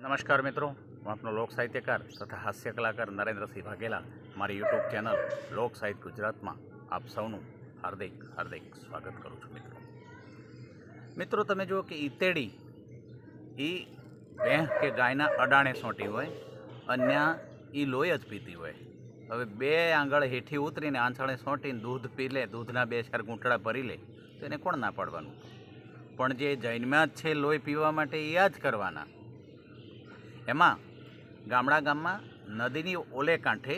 નમસ્કાર મિત્રો, હું આપનો લોક સાહિત્યકાર તથા હાસ્ય કલાકાર નરેન્દ્રસિંહ વાઘેલા. મારી યુટ્યુબ ચેનલ લોક સાહિત્ય ગુજરાતમાં આપ સૌનું હાર્દિક હાર્દિક સ્વાગત કરું છું મિત્રો. મિત્રો, તમે જુઓ કે ઈતેડી એ ભેંસ કે ગાયના અડાણે સોંટી હોય, અન્ય એ લોહી જ પીતી હોય. હવે બે આંગળ હેઠી ઉતરીને આંછાળે સોંટીને દૂધ પી લે, દૂધના બે ચાર ઘૂંટડા ભરી લે, તો એને કોણ ના પાડવાનું? પણ જે જૈનમાં જ છે લોહી પીવા માટે એ આ જ કરવાના. એમાં ગામડા ગામમાં નદીની ઓલે કાંઠે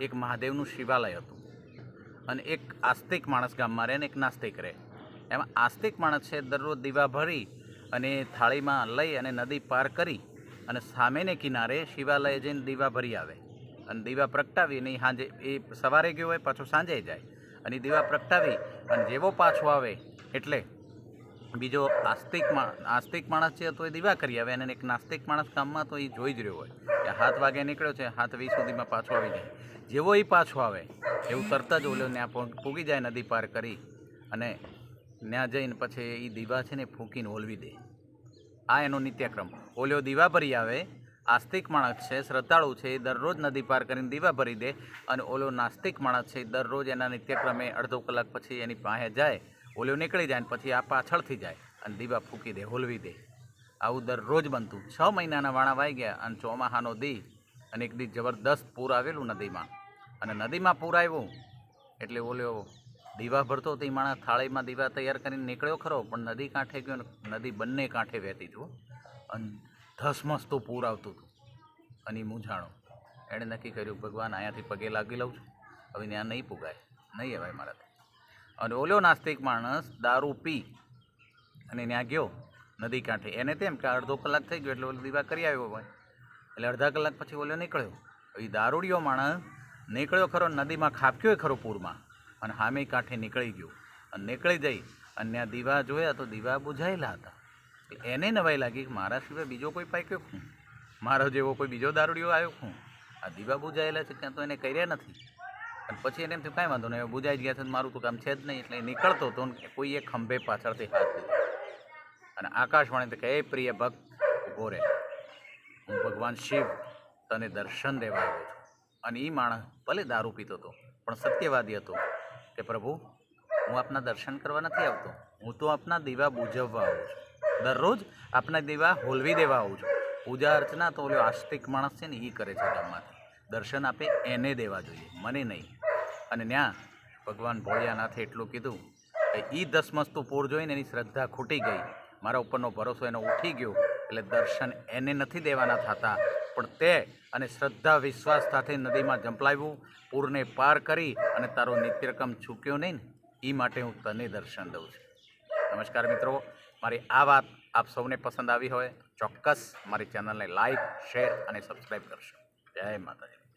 એક મહાદેવનું શિવાલય હતું. અને એક આસ્તિક માણસ ગામમાં રહે અને એક નાસ્તિક રહે. એમાં આસ્તિક માણસ છે દરરોજ દીવા ભરી અને થાળીમાં લઈ અને નદી પાર કરી અને સામેને કિનારે શિવાલય જઈને દીવા ભરી આવે. અને દીવા પ્રગટાવી અને સાંજે એ સવારે ગયો હોય, પાછો સાંજે જાય. અને દીવા પ્રગટાવી અને જેવો પાછો આવે એટલે બીજો આસ્તિક આસ્તિક માણસ છે તો એ દીવા કરી આવે અને એક નાસ્તિક માણસ કામમાં તો એ જોઈ જ રહ્યો હોય કે હાથ વાગે નીકળ્યો છે, હાથ વીસ સુધીમાં પાછો આવી જાય. જેવો એ પાછો આવે, એવું તરત જ ઓલો ત્યાં પૂગી જાય નદી પાર કરી અને ત્યાં જઈને પછી એ દીવા છે ને ફૂંકીને ઓલવી દે. આ એનો નિત્યક્રમ. ઓલ્યો દીવા ભરી આવે, આસ્તિક માણસ છે, શ્રદ્ધાળુ છે, એ દરરોજ નદી પાર કરીને દીવા ભરી દે અને ઓલો નાસ્તિક માણસ છે દરરોજ એના નિત્યક્રમે અડધો કલાક પછી એની પાસે જાય ઓલ્યો નીકળી જાય ને પછી આ પાછળથી જાય અને દીવા ફૂકી દે, હોલવી દે. આવું દરરોજ બનતું. છ મહિનાના વાણા વાઈ ગયા અને ચોમાહાનો દી અને એક દી જબરદસ્ત પૂર આવેલું નદીમાં. અને નદીમાં પૂર આવ્યું એટલે ઓલ્યો દીવા ભરતો તો માણસ થાળીમાં દીવા તૈયાર કરીને નીકળ્યો ખરો, પણ નદી કાંઠે ગયો નદી બંને કાંઠે વહેતી હતું અને ધસમસતું પૂર આવતું હતું અને મૂંઝાણો. એણે નક્કી કર્યું, ભગવાન અહીંયાથી પગે લાગી લઉં છું. હવે ત્યાં નહીં પુગાય. નહીં અવાય મારાથી. અને ઓલો નાસ્તિક માણસ દારૂ પી અને ત્યાં ગયો નદી કાંઠે. એને તેમ કે અડધો કલાક થઈ ગયો એટલે ઓલો દીવા કરી આવ્યો હોય એટલે અડધા કલાક પછી ઓલો નીકળ્યો. એ દારૂડિયો માણસ નીકળ્યો ખરો નદીમાં ખાબક્યો ખરો પૂરમાં. અને હામે કાંઠે નીકળી ગયો. અને નીકળી જઈ અને ત્યાં દીવા જોયા તો દીવા બુઝાયેલા હતા. એને નવાઈ લાગી કે મારા સિવાય બીજો કોઈ પાક્યો હું મારો જેવો કોઈ બીજો દારૂડિયો આવ્યો હું આ દીવા બુઝાયેલા છે, ત્યાં તો એને કર્યા નથી. અને પછી એને એમ થયું, કાંઈ વાંધો નહીં બુજાઈ જ ગયા છે મારું તો કામ છે જ નહીં, એટલે નીકળતો હતો કોઈ એક ખંભે પાછળથી હાથ દીધો. અને આકાશવાણી કે એ પ્રિય ભક્ત રહે. હું ભગવાન શિવ તને દર્શન દેવા આવ્યો છું. અને એ માણસ ભલે દારૂ પીતો હતો, પણ સત્યવાદી હતો કે, પ્રભુ, હું આપના દર્શન કરવા નથી આવતો. હું તો આપના દીવા બુજવવા આવું છું. દરરોજ આપના દીવા હોલવી દેવા આવું છું. પૂજા અર્ચના તો ઓલો આસ્તિક માણસ છે ને એ કરે છે ગામમાંથી દર્શન આપે, એને દેવા જોઈએ. મને નહીં. અને ત્યાં ભગવાન ભોળિયાનાથે એટલું કીધું કે એ દસમસ્તુ પૂર જોઈને એની શ્રદ્ધા ખૂટી ગઈ. મારા ઉપરનો ભરોસો એનો ઉઠી ગયો, એટલે દર્શન એને નથી દેવાના થતા. પણ તે અને શ્રદ્ધા વિશ્વાસ સાથે નદીમાં ઝંપલાવ્યું પૂરને પાર કરી અને તારો નિત્યક્રમ ચૂક્યો નહીં ને એ માટે હું તને દર્શન દઉં છું. નમસ્કાર મિત્રો, મારી આ વાત આપ સૌને પસંદ આવી હોય, ચોક્કસ મારી ચેનલને લાઈક, શેર અને સબસ્ક્રાઈબ કરશો. જય માતાજી.